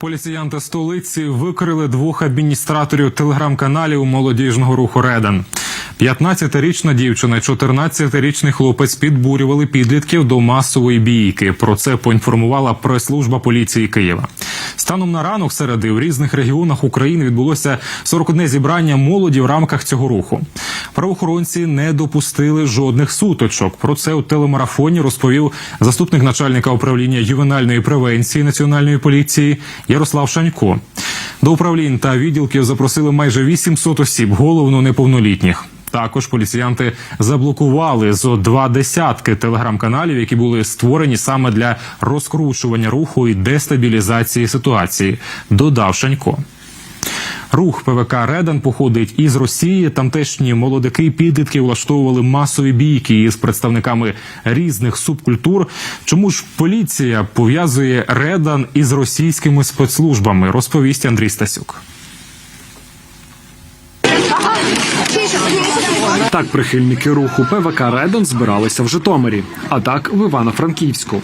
Поліціянти столиці викрили двох адміністраторів телеграм-каналів молодіжного руху Редан. 15-річна дівчина, і 14-річний хлопець підбурювали підлітків до масової бійки. Про це поінформувала прес-служба поліції Києва. Станом на ранок середи в різних регіонах України відбулося 41 зібрання молоді в рамках цього руху. Правоохоронці не допустили жодних суточок. Про це у телемарафоні розповів заступник начальника управління ювенальної превенції національної поліції Ярослав Шанько. До управлінь та відділків запросили майже 800 осіб, головно неповнолітніх. Також поліціянти заблокували зо два десятки телеграм-каналів, які були створені саме для розкручування руху і дестабілізації ситуації. Додав Шанько. Рух ПВК Редан походить із Росії. Тамтешні молодики і підлітки влаштовували масові бійки із представниками різних субкультур. Чому ж поліція пов'язує Редан із російськими спецслужбами? Розповість Андрій Стасюк. Так прихильники руху ПВК Редон збиралися в Житомирі, а так в Івано-Франківську.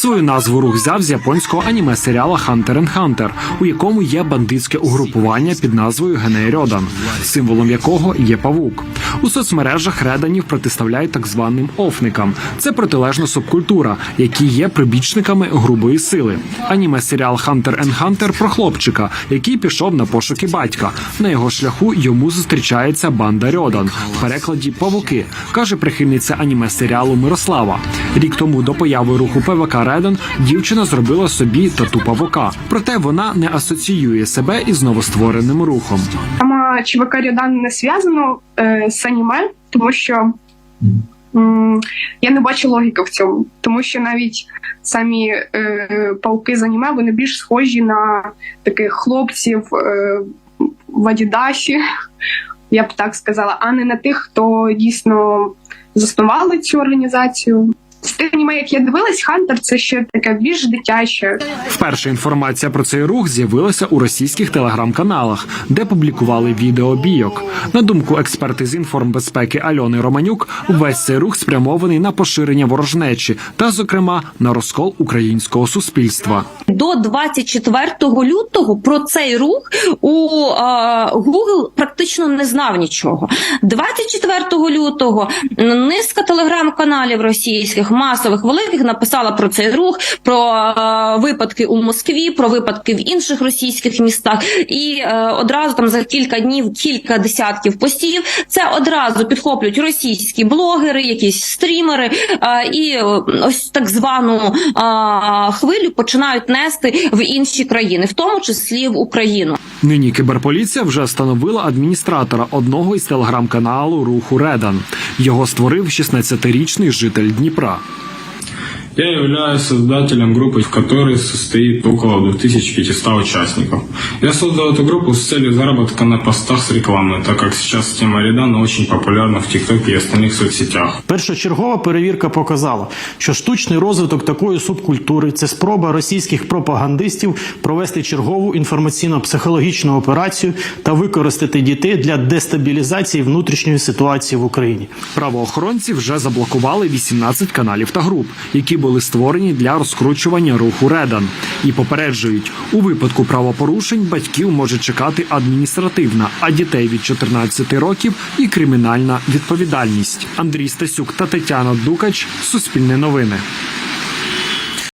Свою назву рух взяв з японського аніме серіала Hunter and Хантер, у якому є бандитське угрупування під назвою Геней Рьодан, символом якого є павук. У соцмережах реданів протиставляють так званим офникам. Це протилежна субкультура, які є прибічниками грубої сили. Аніме серіал Хантер н Хантер про хлопчика, який пішов на пошуки батька. На його шляху йому зустрічається банда Рьодан в перекладі павуки, каже прихильниця аніме серіалу Мирослава. Рік тому до появи руху ПВК Реден дівчина зробила собі тату павука. Проте вона не асоціює себе із новоствореним рухом. Сама ЧВК Рядан не зв'язано е, з аніме, тому що я не бачу логіки в цьому. Тому що навіть самі е, пауки з аніме вони більш схожі на таких хлопців е, в Адідасі, я б так сказала, а не на тих, хто дійсно заснували цю організацію. З тих аніме, як я дивилась, Хантер це ще таке більш дитяче. Вперше інформація про цей рух з'явилася у російських телеграм-каналах, де публікували відео бійок. На думку експерти з інформбезпеки Альони Романюк, увесь цей рух спрямований на поширення ворожнечі та, зокрема, на розкол українського суспільства. До 24 лютого про цей рух у е, Google практично не знав нічого. 24 лютого низка телеграм-каналів російських масових великих написала про цей рух, про е, випадки у Москві, про випадки в інших російських містах. І е, одразу там за кілька днів кілька десятків постів. Це одразу підхоплюють російські блогери, якісь стрімери, е, і е, ось так звану е, хвилю починають нести в інші країни, в тому числі в Україну. Нині кіберполіція вже встановила адміністратора одного із телеграм-каналу руху Редан. Його створив 16-річний житель Дніпра. Я являюсь создателем группы, в которой состоит около 2500 участников. Я создал эту группу с целью заработка на постах с рекламой, так как сейчас тема Редана очень популярна в ТикТоке и остальных соцсетях. Першочергова перевірка показала, що штучний розвиток такої субкультури це спроба російських пропагандистів провести чергову інформаційно-психологічну операцію та використати дітей для дестабілізації внутрішньої ситуації в Україні. Правоохоронці вже заблокували 18 каналів та груп, які були створені для розкручування руху Редан, і попереджують, у випадку правопорушень батьків може чекати адміністративна, а дітей від 14 років і кримінальна відповідальність. Андрій Стасюк та Тетяна Дукач Суспільне новини.